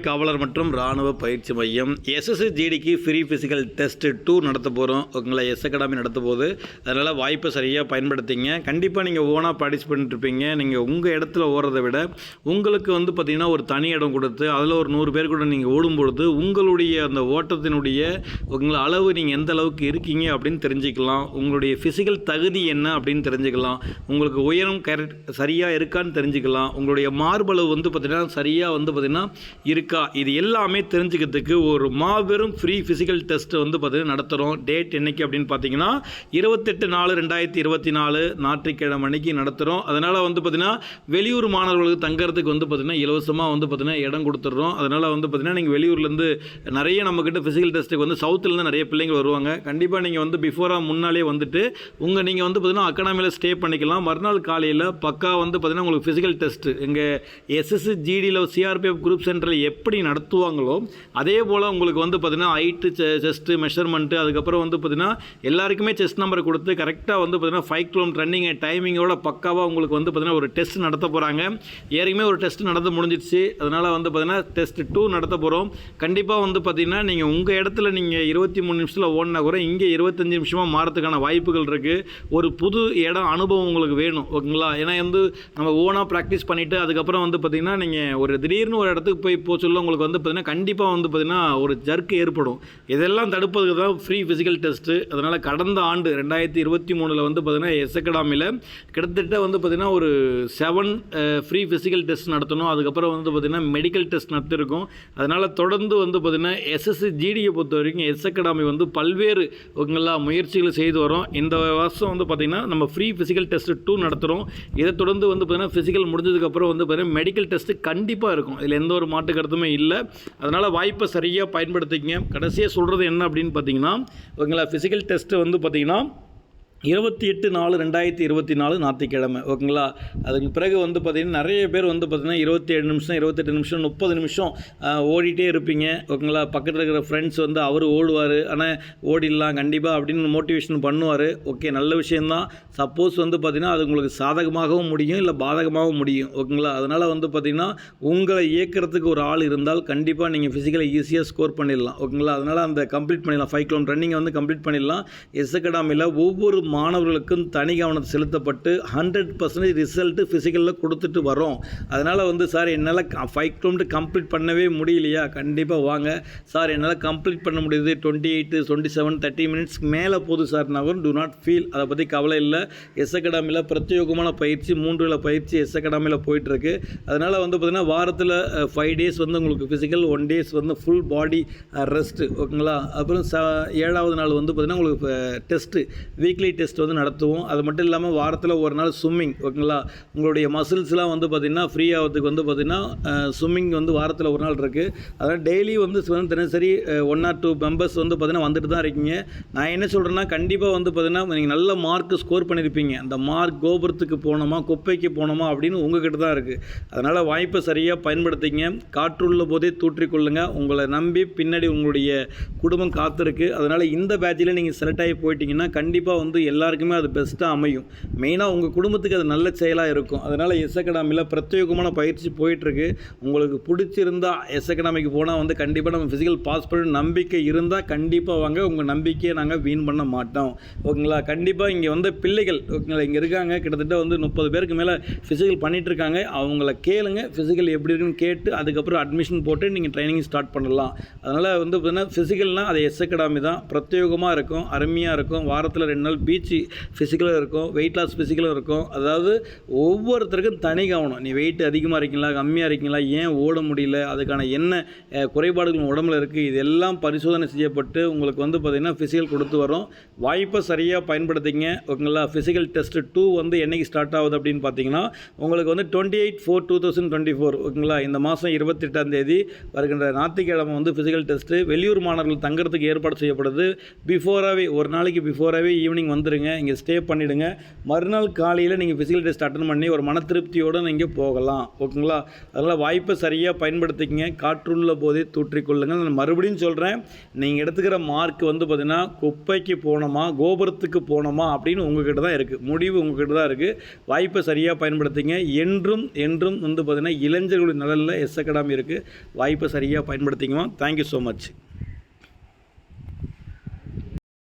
காவலர் மற்றும் ராணுவ பயிற்சி மையம். எஸ்எஸ்சி ஜிடிக்கு ஃப்ரீ ஃபிசிக்கல் டெஸ்ட் டூ நடத்த போகிறோம் உங்களை எஸ் அகாடமி நடத்த போகுது. அதனால் வாய்ப்பை சரியாக பயன்படுத்திங்க. கண்டிப்பாக நீங்கள் ஓனாக பார்ட்டிசிபேட் இருப்பீங்க. நீங்கள் உங்கள் இடத்துல ஓடுறதை விட உங்களுக்கு வந்து பார்த்திங்கன்னா ஒரு தனி இடம் கொடுத்து அதில் ஒரு நூறு பேர் கூட நீங்கள் ஓடும் பொழுது உங்களுடைய அந்த ஓட்டத்தினுடைய உங்களை அளவு நீங்கள் எந்த அளவுக்கு இருக்கீங்க அப்படின்னு தெரிஞ்சுக்கலாம். உங்களுடைய ஃபிசிக்கல் தகுதி என்ன அப்படின்னு தெரிஞ்சுக்கலாம். உங்களுக்கு உயரம் கரெக்ட் சரியாக இருக்கான்னு தெரிஞ்சுக்கலாம். உங்களுடைய மார்பளவு வந்து பார்த்திங்கன்னா சரியாக வந்து பார்த்திங்கன்னா இருக்கா? இது எல்லாமே தெரிஞ்சுக்கிறதுக்கு ஒரு மாபெரும் ஃப்ரீ ஃபிசிக்கல் டெஸ்ட் வந்து பார்த்திங்கன்னா நடத்துகிறோம் டேட் என்னைக்கு அப்படின்னு பார்த்தீங்கன்னா இருபத்தெட்டு நாலு ரெண்டாயிரத்தி இருபத்தி நாலு ஞாயிற்றுக்கிழமை அன்னைக்கு நடத்துகிறோம் அதனால் வந்து பார்த்திங்கன்னா வெளியூர் மாணவர்களுக்கு தங்குறதுக்கு வந்து பார்த்திங்கன்னா இலவசமாக வந்து பார்த்திங்கன்னா இடம் கொடுத்துட்றோம் அதனால் வந்து பார்த்திங்கன்னா நீங்கள் வெளியூர்லேருந்து நிறைய நம்மக்கிட்ட ஃபிசிக்கல் டெஸ்ட்டுக்கு வந்து சவுத்துலேருந்து நிறைய பிள்ளைங்க வருவாங்க. கண்டிப்பாக நீங்கள் வந்து பிஃபோராக முன்னாலே வந்துட்டு உங்கள் நீங்கள் வந்து பார்த்திங்கன்னா அகாடமியில் ஸ்டே பண்ணிக்கலாம். மறுநாள் காலையில் பக்கா வந்து பார்த்திங்கன்னா உங்களுக்கு ஃபிசிக்கல் டெஸ்ட்டு எங்கள் எஸ்எஸ்சி ஜிடியில் சிஆர்பிஎஃப் குரூப் சென்டரில் எப்படி நடத்துவாங்களோ அதே போல் உங்களுக்கு வந்து பார்த்திங்கன்னா ஹைட்டு செஸ்ட்டு மெஷர்மெண்ட்டு அதுக்கப்புறம் வந்து பார்த்திங்கன்னா எல்லாருக்குமே செஸ்ட் நம்பர் கொடுத்து கரெக்டாக வந்து பார்த்திங்கன்னா ஃபைவ் கிலோமீட்டர் ரன்னிங் டைமிங்கோட பக்காவாக உங்களுக்கு வந்து பார்த்திங்கன்னா ஒரு டெஸ்ட் நடத்த போகிறாங்க ஏற்கனவே ஒரு டெஸ்ட் நடந்து முடிஞ்சிடுச்சு. அதனால் வந்து பார்த்திங்கன்னா டெஸ்ட் டூ நடத்த போகிறோம் கண்டிப்பாக வந்து பார்த்திங்கன்னா நீங்கள் உங்கள் இடத்துல நீங்கள் இருபத்தி மூணு நிமிஷத்தில் ஓடினா கூட இங்கே இருபத்தஞ்சி நிமிஷமாக மாறதுக்கான வாய்ப்புகள் இருக்குது ஒரு புது இடம் அனுபவம் உங்களுக்கு வேணும் ஓகேங்களா? ஏன்னா வந்து நம்ம ஓனாக ப்ராக்டிஸ் பண்ணிவிட்டு அதுக்கப்புறம் வந்து பார்த்திங்கன்னா நீங்கள் ஒரு திடீர்னு ஒரு இடத்துக்கு போய் போ சொல்ல உங்களுக்கு வந்து பார்த்திங்கன்னா கண்டிப்பாக வந்து பார்த்திங்கன்னா ஒரு ஜர்க்கு ஏற்படும். இதெல்லாம் தடுப்பதுக்கு தான் ஃப்ரீ ஃபிசிக்கல் டெஸ்ட்டு அதனால் கடந்த ஆண்டு ரெண்டாயிரத்தி இருபத்தி மூணில் வந்து பார்த்திங்கன்னா எஸ் அகாடமியில் கிட்டத்தட்ட வந்து பார்த்திங்கன்னா ஒரு செவன் ஃப்ரீ ஃபிசிக்கல் டெஸ்ட் நடத்தணும். அதுக்கப்புறம் வந்து பார்த்திங்கன்னா மெடிக்கல் டெஸ்ட் நடத்திருக்கோம். அதனால் தொடர்ந்து வந்து பார்த்திங்கன்னா எஸ்எஸ்சி ஜிடியை பொறுத்த வரைக்கும் எஸ் அகாடமி வந்து பல்வேறு எல்லா முயற்சிகள் செய்து வரோம். இந்த வருஷம் வந்து பார்த்திங்கன்னா நம்ம ஃப்ரீ ஃபிசிக்கல் டெஸ்ட்டு டூ நடத்துகிறோம் இதை தொடர்ந்து வந்து பார்த்திங்கன்னா ஃபிசிக்கல் முடிஞ்சதுக்கப்புறம் வந்து பார்த்திங்கன்னா மெடிக்கல் டெஸ்ட்டு கண்டிப்பாக இருக்கும். இதில் எந்த ஒரு மாற்று கருத்துமே இல்லை. அதனால் வாய்ப்பை சரியாக பயன்படுத்திக்கங்க. கடைசியாக சொல்கிறது என்ன அப்படின்னு பார்த்தீங்கன்னா ஓகேங்களா ஃபிசிக்கல் டெஸ்ட்டு வந்து பார்த்திங்கன்னா இருபத்தி எட்டு நாலு ரெண்டாயிரத்தி இருபத்தி நாலு ஞாயிற்றுக்கிழமை ஓகேங்களா? அதுக்கு பிறகு வந்து பார்த்திங்கன்னா நிறைய பேர் வந்து பார்த்திங்கன்னா இருபத்தி ஏழு நிமிஷம் இருபத்தெட்டு நிமிஷம் முப்பது நிமிஷம் ஓடிட்டே இருப்பீங்க ஓகேங்களா? பக்கத்தில் இருக்கிற ஃப்ரெண்ட்ஸ் வந்து அவர் ஓடுவார் ஆனால் ஓடிடலாம் கண்டிப்பாக அப்படின்னு மோட்டிவேஷன் பண்ணுவார். ஓகே நல்ல விஷயந்தான் சப்போஸ் வந்து பார்த்திங்கன்னா அது உங்களுக்கு சாதகமாகவும் முடியும் இல்லை பாதகமாகவும் முடியும் ஓகேங்களா? அதனால் வந்து பார்த்திங்கன்னா உங்களை இயக்கிறதுக்கு ஒரு ஆள் இருந்தால் கண்டிப்பாக நீங்கள் ஃபிசிக்கலை ஈஸியாக ஸ்கோர் பண்ணிடலாம் ஓகேங்களா? அதனால் அந்த கம்ப்ளீட் பண்ணிடலாம் ஃபைவ் கிலோமீட்டர் ரன்னிங்கை வந்து கம்ப்ளீட் பண்ணிடலாம். எஸ் அகாடமியில் ஒவ்வொரு மாணவர்களுக்கும் தனி கவனம் செலுத்தப்பட்டு ஹண்ட்ரட் பர்சன்டேஜ் ரிசல்ட்டு ஃபிசிக்கலில் கொடுத்துட்டு வரோம் அதனால் வந்து சார் என்னால் ஃபைவ் கிலோமீட்டர் கம்ப்ளீட் பண்ணவே முடியலையா? கண்டிப்பாக வாங்க. சார் என்னால் கம்ப்ளீட் பண்ண முடியுது. Twenty eight twenty seven thirty minutes மேலே போகுது சார். நான் டூ நாட் ஃபீல் அதை பற்றி கவலை இல்லை. எஸ் அகாடமியில் பிரத்யேகமான பயிற்சி மூன்று வேளை பயிற்சி எஸ் அகாடமியில் போயிட்டுருக்கு. அதனால் வந்து பார்த்திங்கன்னா வாரத்தில் ஃபைவ் டேஸ் வந்து உங்களுக்கு ஃபிசிக்கல் ஒன் டேஸ் வந்து ஃபுல் பாடி ரெஸ்ட்டு ஓகேங்களா அப்புறம் ச ஏழாவது நாள் வந்து பார்த்திங்கன்னா உங்களுக்கு டெஸ்ட்டு வீக்லி டெஸ்ட் வந்து நடத்துவோம். அது மட்டும் இல்லாமல் வாரத்தில் ஒரு நாள் ஸ்விம்மிங் ஓகேங்களா உங்களுடைய மசில்ஸ்லாம் வந்து பார்த்திங்கன்னா ஃப்ரீ ஆகிறதுக்கு வந்து பார்த்திங்கன்னா ஸ்விம்மிங் வந்து வாரத்தில் ஒரு நாள் இருக்குது அதனால் டெய்லி வந்து தினசரி ஒன் ஆர் டூ மெம்பர்ஸ் வந்து பார்த்திங்கன்னா வந்துட்டு தான் இருக்கீங்க. நான் என்ன சொல்கிறேன்னா கண்டிப்பாக வந்து பார்த்திங்கன்னா நீங்கள் நல்ல மார்க் ஸ்கோர் பண்ணியிருப்பீங்க அந்த மார்க் கோபுரத்துக்கு போனோமா குப்பைக்கு போனோமா அப்படின்னு உங்ககிட்ட தான் இருக்குது அதனால் வாய்ப்பை சரியாக பயன்படுத்திங்க. காற்றுள்ள போதே தூற்றிக்கொள்ளுங்க. உங்களை நம்பி பின்னாடி உங்களுடைய குடும்பம் காத்திருக்கு. அதனால் இந்த பேட்சில் நீங்கள் செலக்ட் ஆகி போயிட்டீங்கன்னா கண்டிப்பாக வந்து எல்லாருக்குமே அது பெஸ்ட்டாக அமையும். மெயினாக உங்கள் குடும்பத்துக்கு அது நல்ல செயலாக இருக்கும். அதனால் எஸ் அகாடமியில் பிரத்யேகமான பயிற்சி போயிட்டுருக்கு. உங்களுக்கு பிடிச்சிருந்தா எஸ் அகாடமிக்கு போனால் வந்து கண்டிப்பாக நம்ம ஃபிசிக்கல் பாஸ் பண்ண நம்பிக்கை இருந்தால் கண்டிப்பாக வாங்க. உங்கள் நம்பிக்கையை நாங்கள் வீண் பண்ண மாட்டோம். ஓகேங்களா? கண்டிப்பாக இங்கே வந்து பிள்ளைகள் ஓகேங்களா? இங்கே இருக்காங்க. கிட்டத்தட்ட வந்து முப்பது பேருக்கு மேலே ஃபிசிக்கல் பண்ணிகிட்ருக்காங்க அவங்கள கேளுங்க. ஃபிசிக்கல் எப்படி இருக்குன்னு கேட்டு அதுக்கப்புறம் அட்மிஷன் போட்டு நீங்கள் ட்ரைனிங் ஸ்டார்ட் பண்ணலாம். அதனால் வந்து பார்த்திங்கன்னா ஃபிசிக்கல்னால் அது எஸ் அகாடமி தான். பிரத்யேகமாக இருக்கும். அருமையாக இருக்கும். வாரத்தில் ரெண்டு நாள் பி பீச்சு ஃபிசிக்கலாக இருக்கும் வெயிட் லாஸ் ஃபிசிக்கலும் இருக்கும். அதாவது ஒவ்வொருத்தருக்கும் தனி கவனம். நீ வெயிட் அதிகமாக இருக்கீங்களா கம்மியாக இருக்கீங்களா ஏன் ஓட முடியல அதுக்கான என்ன குறைபாடுகள் உடம்புல இருக்குது இதெல்லாம் பரிசோதனை செய்யப்பட்டு உங்களுக்கு வந்து பார்த்திங்கன்னா ஃபிசிக்கல் கொடுத்து வரோம். வாய்ப்பை சரியாக பயன்படுத்திங்க. ஓகேங்களா? ஃபிசிக்கல் டெஸ்ட் டூ வந்து என்னைக்கு ஸ்டார்ட் ஆகுது அப்படின்னு பார்த்தீங்கன்னா உங்களுக்கு வந்து twenty eight four two thousand twenty four ஓகேங்களா? இந்த மாதம் இருபத்தெட்டாம் தேதி வருகின்ற ஞாயிற்றுக்கிழமை வந்து ஃபிசிக்கல் டெஸ்ட்டு வெளியூர் மாணவர்கள் தங்குறதுக்கு ஏற்பாடு செய்யப்படுது. பிஃபோராகவே ஒரு நாளைக்கு பிஃபோராகவே ஈவினிங் வந்து வந்துடுங்க இங்கே ஸ்டே பண்ணிவிடுங்க மறுநாள் காலையில் நீங்கள் ஃபிசிக்கல் டெஸ்ட் அட்டன் பண்ணி ஒரு மன திருப்தியோடு நீங்கள் போகலாம். ஓகேங்களா? அதனால் வாய்ப்பை சரியாக பயன்படுத்திக்கங்க. காற்றுள்ள போதே தூற்றிக்கொள்ளுங்கள் நான் மறுபடியும் சொல்கிறேன் நீங்கள் எடுத்துக்கிற மார்க் வந்து பார்த்திங்கன்னா குப்பைக்கு போனோமா கோபுரத்துக்கு போனோமா அப்படின்னு உங்ககிட்ட தான் இருக்குது முடிவு உங்ககிட்ட தான் இருக்குது வாய்ப்பை சரியாக பயன்படுத்திங்க என்றும் என்றும் வந்து பார்த்திங்கன்னா இளைஞர்களுடைய நலனில் எஸ் அகாடமி இருக்குது வாய்ப்பை சரியாக பயன்படுத்திக்குவோம் தேங்க்யூ ஸோ மச்